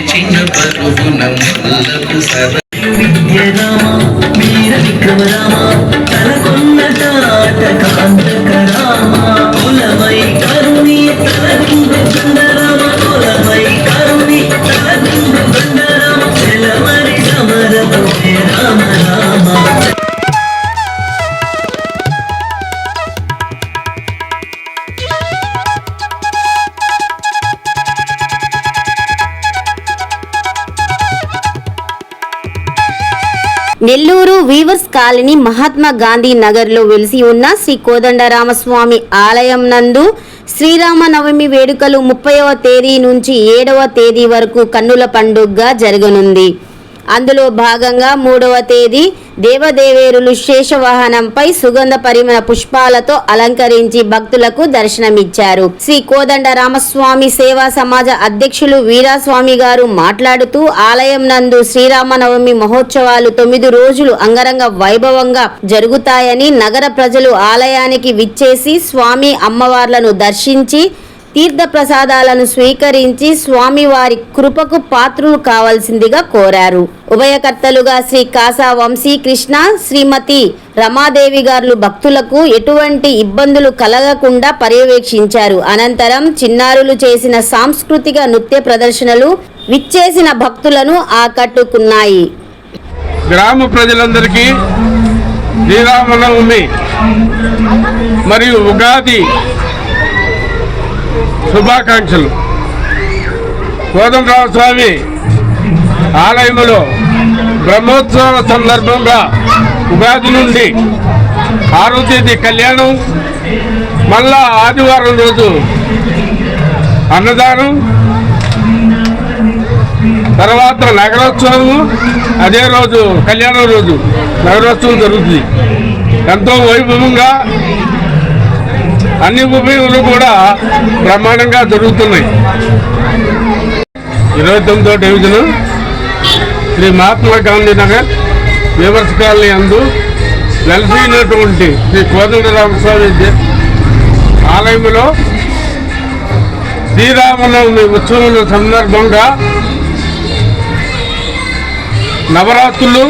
పుట్టి చిన్న పరుగున ముల్లపు సర నెల్లూరు వీవర్స్ కాలనీ మహాత్మా గాంధీ నగర్లో వెలిసి ఉన్న శ్రీ కోదండరామస్వామి ఆలయం నందు శ్రీరామనవమి వేడుకలు ముప్పైవ తేదీ నుంచి ఏడవ తేదీ వరకు కన్నుల పండుగగా జరగనుంది. అందులో భాగంగా మూడవ తేదీ దేవదేవేరులు శేషవాహనంపై సుగంధ పరిమళ పుష్పాలతో అలంకరించి భక్తులకు దర్శనమిచ్చారు. శ్రీ కోదండ రామస్వామి సేవా సమాజ అధ్యక్షులు వీరాస్వామి గారు మాట్లాడుతూ ఆలయం నందు శ్రీరామనవమి మహోత్సవాలు తొమ్మిది రోజులు అంగరంగ వైభవంగా జరుగుతాయని నగర ప్రజలు ఆలయానికి విచ్చేసి స్వామి అమ్మవార్లను దర్శించి తీర్థ ప్రసాదాలను స్వీకరించి స్వామివారి కృపకు పాత్రులు కావాల్సిందిగా కోరారు. ఉభయకర్తలుగా శ్రీ కాసా వంశీ కృష్ణ శ్రీమతి రమాదేవి గారు భక్తులకు ఎటువంటి ఇబ్బందులు కలగకుండా పర్యవేక్షించారు. అనంతరం చిన్నారులు చేసిన సాంస్కృతిక నృత్య ప్రదర్శనలు విచ్చేసిన భక్తులను ఆకట్టుకున్నాయి. గ్రామ ప్రజలందరికీ శ్రీరామనవమి మరియు ఉగాది శుభాకాంక్షలు. కోదండరామ స్వామి ఆలయంలో బ్రహ్మోత్సవ సందర్భంగా ఉగాది నుండి ఆరో తేదీ కళ్యాణం మళ్ళా ఆదివారం రోజు అన్నదానం తర్వాత నగరోత్సవము అదే రోజు కళ్యాణం రోజు నగరోత్సవం జరుగుతుంది. ఎంతో వైభవంగా అన్ని ఉపయోగాలు కూడా బ్రహ్మాండంగా జరుగుతున్నాయి. ఇరవై తొమ్మిదో division Shri Mahatma Gandhi Nagar weavers colony అందు వెలసినటువంటి శ్రీ కోదండరామస్వామి దే- ఆలయంలో శ్రీరామనవమి ఉత్సవం సందర్భంగా నవరాత్రులు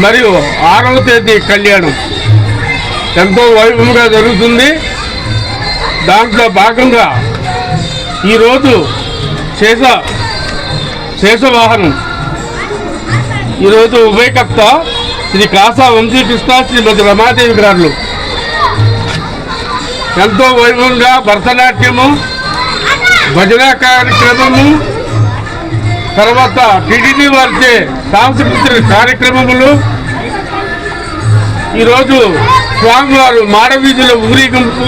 మరియు ఆరవ తేదీ కళ్యాణం ఎంతో వైభవంగా జరుగుతుంది. దాంట్లో భాగంగా ఈరోజు శేష శేషవాహనం ఈరోజు ఉభయకర్త శ్రీ కాసా వంశీకృష్ణ శ్రీమతి రమాదేవి గారు. ఎంతో వైభవంగా భరతనాట్యము భజన కార్యక్రమము తర్వాత టీడీపీ వారిచే సాంస్కృతిక కార్యక్రమములు. ఈరోజు స్వామివారు మాడవీధుల ఊరేగింపు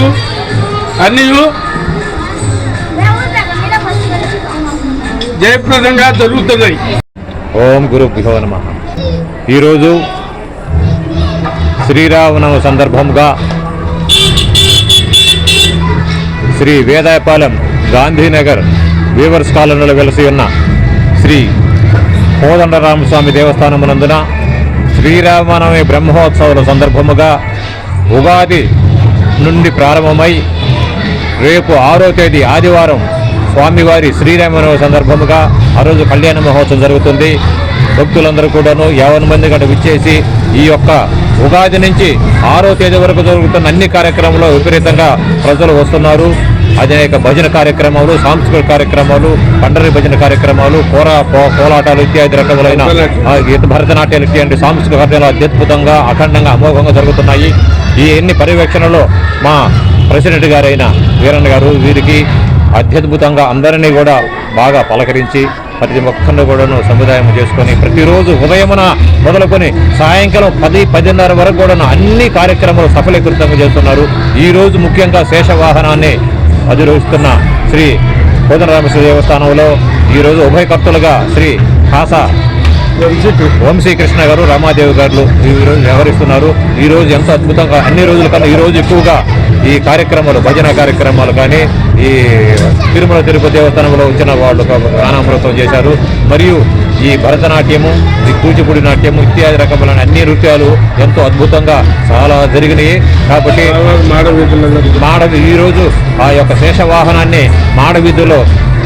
అన్నీ జయప్రదంగా జరుగుతున్నాయి. ఓం గురు గురుభ్యో నమ. ఈరోజు శ్రీరామనవ సందర్భంగా శ్రీ వేదాయపాలెం గాంధీనగర్ వీవర్స్ కాలనీలో వెలసి ఉన్న శ్రీ కోదండరామస్వామి దేవస్థానమునందున శ్రీరామనవమి బ్రహ్మోత్సవాల సందర్భముగా ఉగాది నుండి ప్రారంభమై రేపు ఆరో తేదీ ఆదివారం స్వామివారి శ్రీరామనవ సందర్భముగా ఆ రోజు కళ్యాణ మహోత్సవం జరుగుతుంది. భక్తులందరూ కూడాను యావన మంది గంట విచ్చేసి ఈ యొక్క ఉగాది నుంచి ఆరో తేదీ వరకు జరుగుతున్న అన్ని కార్యక్రమంలో విపరీతంగా ప్రజలు వస్తున్నారు. అనేక భజన కార్యక్రమాలు సాంస్కృతిక కార్యక్రమాలు పండరి భజన కార్యక్రమాలు కోర కోలాటాలు ఇత్యాది రకములైన భరతనాట్యాలు ఇత్యాది సాంస్కృతిక కార్యాలు అత్యద్భుతంగా అఖండంగా అమోఘంగా జరుగుతున్నాయి. ఈ ఎన్ని పర్యవేక్షణలో మా ప్రెసిడెంట్ గారైన వీరన్న గారు వీరికి అత్యద్భుతంగా అందరినీ కూడా బాగా పలకరించి ప్రతి ఒక్కరిని కూడాను సముదాయం చేసుకొని ప్రతిరోజు ఉదయమున మొదలుకొని సాయంకాలం పది పదిన్నర వరకు కూడాను అన్ని కార్యక్రమాలు సఫలీకృతంగా చేస్తున్నారు. ఈ రోజు ముఖ్యంగా శేషవాహనాన్ని అధిరోహిస్తున్న శ్రీ కోదండరామేశ్వర దేవస్థానంలో ఈరోజు ఉభయకర్తలుగా శ్రీ కాసా వంశీకృష్ణ గారు రామాదేవి గారు ఈరోజు వ్యవహరిస్తున్నారు. ఈ రోజు ఎంతో అద్భుతంగా అన్ని రోజుల కన్నా ఈ రోజు ఎక్కువగా ఈ కార్యక్రమాలు భజన కార్యక్రమాలు కానీ ఈ తిరుమల తిరుపతి దేవస్థానంలో వచ్చిన వాళ్ళు గానామృతం చేశారు. మరియు ఈ భరతనాట్యము ఈ కూచిపూడి నాట్యము ఇత్యాది రకములైన అన్ని నృత్యాలు ఎంతో అద్భుతంగా చాలా జరిగినాయి. కాబట్టి మాడవీధులలో. మాడ ఈరోజు ఆ యొక్క శేషవాహనాన్ని మాడవీధిలో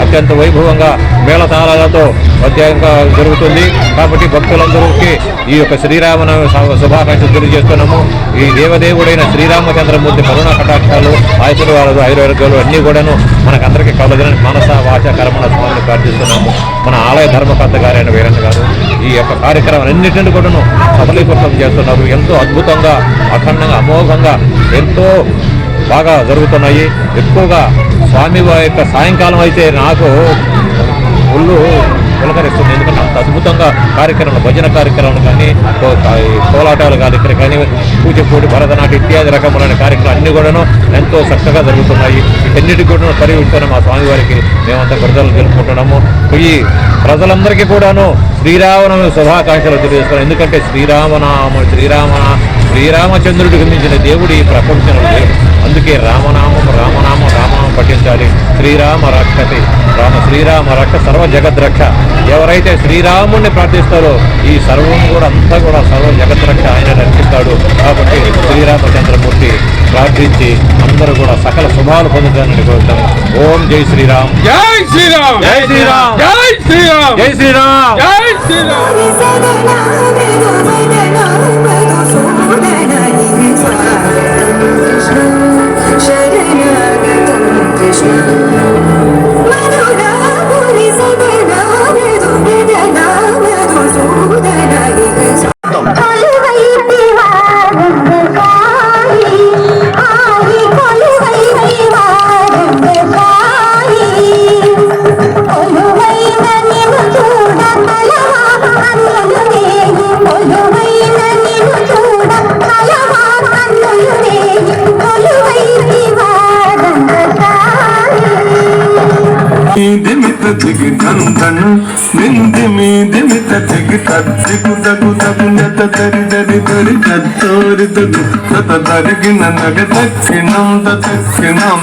అత్యంత వైభవంగా మేళతాళాలతో ప్రత్యేకంగా జరుగుతుంది. కాబట్టి భక్తులందరికీ ఈ యొక్క శ్రీరామనవమి శుభాకాంక్షలు తెలియజేస్తున్నాము. ఈ దేవదేవుడైన శ్రీరామచంద్రమూర్తి కరుణా కటాక్షాలు ఆశీర్వాదాలు ఐరోగ్యాలు అన్నీ కూడాను మనకందరికీ కలగలని మనస వాచ కర్మణ స్వామిని ప్రార్థిస్తున్నాము. మన ఆలయ ధర్మకర్త గారైన వీరన్న గారు ఈ యొక్క కార్యక్రమం అన్నింటిని కూడాను సఫలీకృతం చేస్తున్నారు. ఎంతో అద్భుతంగా అఖండంగా అమోఘంగా ఎంతో బాగా జరుగుతున్నాయి. ఎక్కువగా స్వామి వారి యొక్క సాయంకాలం అయితే నాకు ఒళ్ళు పులకరిస్తుంది ఎందుకంటే అంత అద్భుతంగా కార్యక్రమాలు భజన కార్యక్రమాలు కానీ కోలాటాలు కానీ కానీ కూచిపూడి భరతనాట్యం ఇత్యాది రకములైన కార్యక్రమాలు అన్ని కూడాను ఎంతో చక్కగా జరుగుతున్నాయి. వీటన్నిటి కూడా పరివిస్తున్న మా స్వామివారికి మేమంతా ప్రజలు తెలుపుకుంటున్నాము. ఈ ప్రజలందరికీ కూడాను శ్రీరామనవమి శుభాకాంక్షలు తెలియజేస్తున్నాం ఎందుకంటే శ్రీరామనామ శ్రీరామ శ్రీరామచంద్రుడికి మించిన దేవుడు ఈ ప్రపంచంలో అందుకే రామనామం రామనామం రామనామం పఠించాలి. శ్రీరామ రక్షతి రామ శ్రీరామ రక్ష సర్వ జగద్రక్ష ఎవరైతే శ్రీరాముణ్ణి ప్రార్థిస్తారో ఈ సర్వం కూడా అంతా కూడా సర్వ జగద్రక్ష ఆయన రక్షిస్తాడు. కాబట్టి శ్రీరామచంద్రమూర్తి ప్రార్థించి అందరూ కూడా సకల శుభాలు పొందుతానని కోరుతాను ఓం జై శ్రీరామ్. జై శ్రీరామ్. జై శ్రీరామ్. జై శ్రీరామ్. జై శ్రీరామ్. జై Sriram. Shri Krishna, Madhura Puri Sabha దిగి ధన్ నింది మీది మిత తెగి తగ్గు తగు తగు నెత తరి దరి దరి తోరి తగు తత తరిగిన నగ దక్షిణం దక్షిణం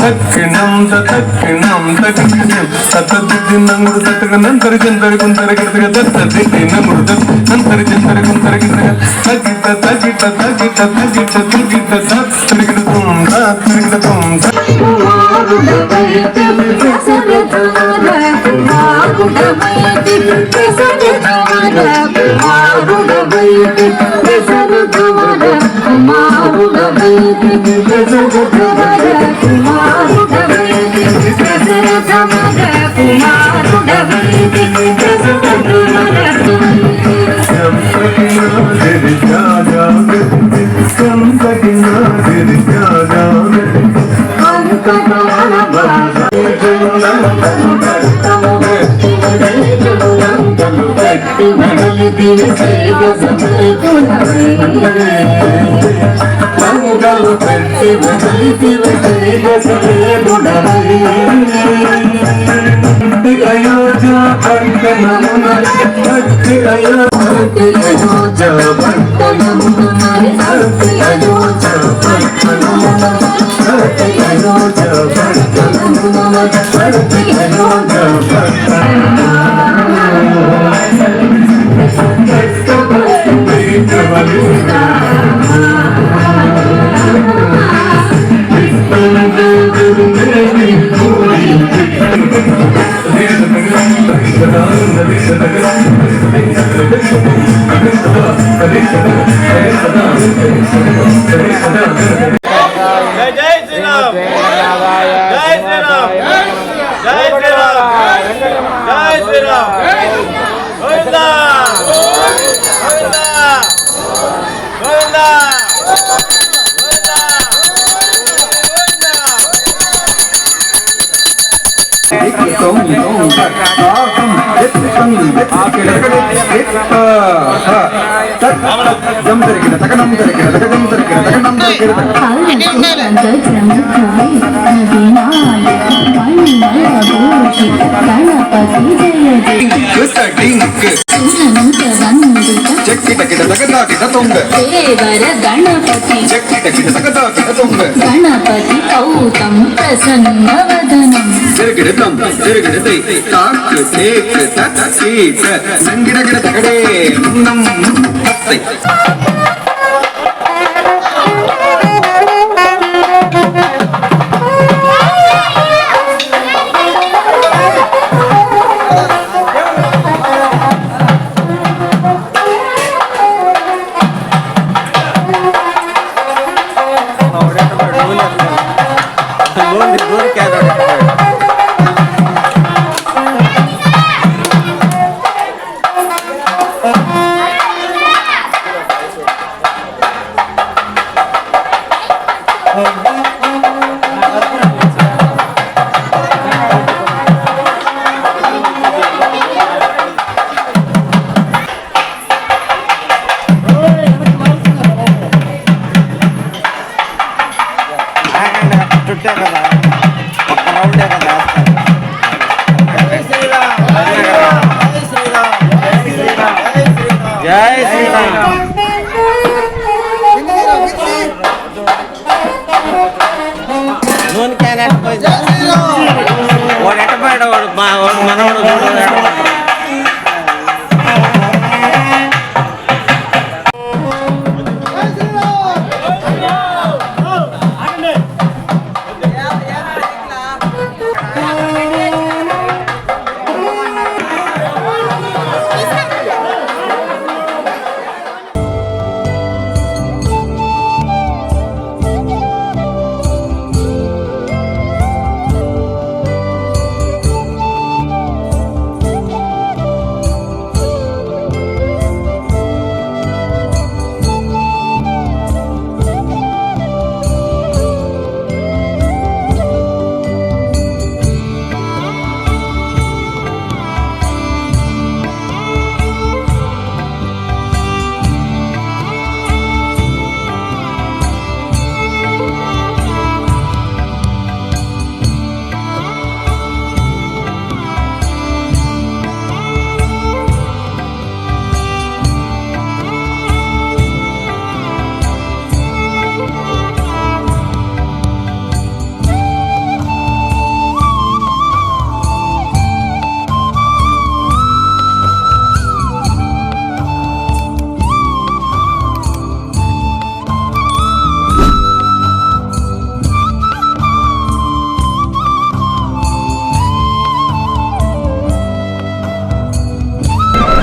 దక్షిణం దక్షిణం దక్షిణం తత దిద్ది నంగుడు తతగ నంతరి చందరి గుంతరి గిడతగ దత్త దిద్ది నంగుడు దత్ నంతరి చందరి గుంతరి గిడతగ తగిట తగిట తగిట తగిట తగిట తరిగిడ తుం తరిగిడ తుం సంపటి నా గిరి జాగా मंगल शिव शिव शिव शिव अयोध्या भक्त नमुना भक्त अयोध्या भक्त नमुना भक्त अयोध्या भक्त नमुना भक्त अयोध्या भक्त नमुना भक्त अयोध्या भक्त नमुना జై శ్రీరామ్ జై శ్రీరామ్ மிகவும் மிகவும் தாகம் வெப்பம் வெற்றிடர்களே வெப்ப தம் தருகிற தகனம் தருகிற தகனம் தருகிற தகனம் தருகிற சூரனுக்கு வந்திட்ட செக்கிட்ட கிட்ட தகதா ಕಿಡತುಂಗ ದೇವರ ಗಣಪತಿ ಚಕ್ಕಿಟ ಕಿಡಸಕತ ಕಿಡತುಂಗ ಗಣಪತಿ ಕೌತಂ ಪ್ರಸನ್ನ ವದನಂ ತಿರುಗಿಡತಂ ತಿರುಗಿಡತೈ ತಾಕ್ ತೇಕ್ ತಕ್ ಸೀತ ನಂಗಿಡ ಗಿಡ ತಗಡೆ ನಮ್ ತತ್ತೈ Oh,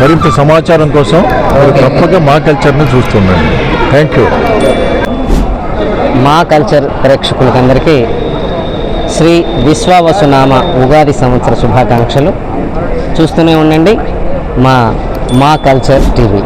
మరింత సమాచారం కోసం మీరు తప్పక మా కల్చర్ని చూస్తుండండి. థ్యాంక్ యూ మా కల్చర్ ప్రేక్షకులకందరికీ శ్రీ విశ్వావసునామ ఉగాది సంవత్సర శుభాకాంక్షలు. చూస్తూనే ఉండండి మా మా కల్చర్ టీవీ